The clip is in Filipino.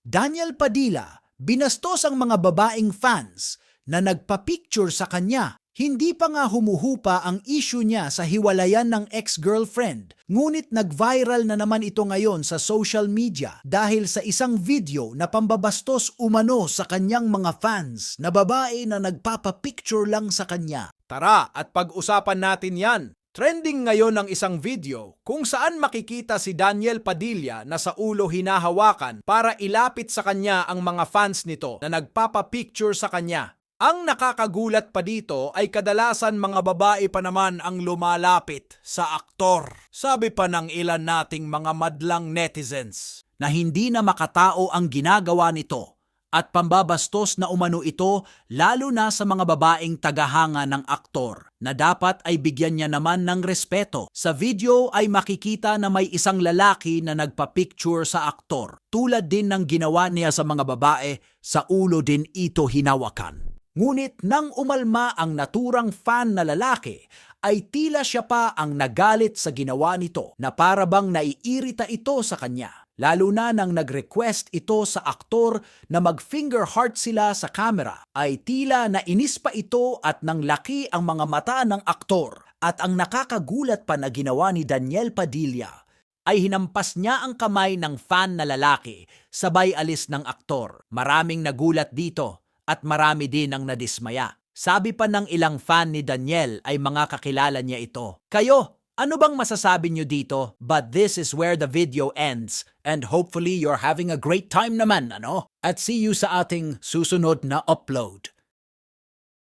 Daniel Padilla, binastos ang mga babaeng fans na nagpa-picture sa kanya. Hindi pa nga humuhupa ang issue niya sa hiwalayan ng ex-girlfriend. Ngunit nag-viral na naman ito ngayon sa social media dahil sa isang video na pambabastos umano sa kanyang mga fans na babae na nagpapa-picture lang sa kanya. Tara at pag-usapan natin yan. Trending ngayon ang isang video kung saan makikita si Daniel Padilla na sa ulo hinahawakan para ilapit sa kanya ang mga fans nito na nagpapapicture sa kanya. Ang nakakagulat pa dito ay kadalasan mga babae pa naman ang lumalapit sa aktor. Sabi pa ng ilan nating mga madlang netizens. na hindi na makatao ang ginagawa nito at pambabastos na umano ito lalo na sa mga babaeng tagahanga ng aktor na dapat ay bigyan niya naman ng respeto. Sa video ay makikita na may isang lalaki na nagpa-picture sa aktor. Tulad din ng ginawa niya sa mga babae, sa ulo din ito hinawakan. Ngunit nang umalma ang naturang fan na lalaki, ay tila siya pa ang nagalit sa ginawa nito na para bang naiirita ito sa kanya. Lalo na nang nag-request ito sa aktor na mag-finger heart sila sa camera, ay tila nainis pa ito at nang laki ang mga mata ng aktor. At ang nakakagulat pa na ginawa ni Daniel Padilla ay hinampas niya ang kamay ng fan na lalaki sabay alis ng aktor. Maraming nagulat dito at marami din ang nadismaya. Sabi pa ng ilang fan ni Daniel ay mga kakilala niya ito. Kayo, ano bang masasabi niyo dito? But this is where the video ends and hopefully you're having a great time naman, ano? At see you sa ating susunod na upload.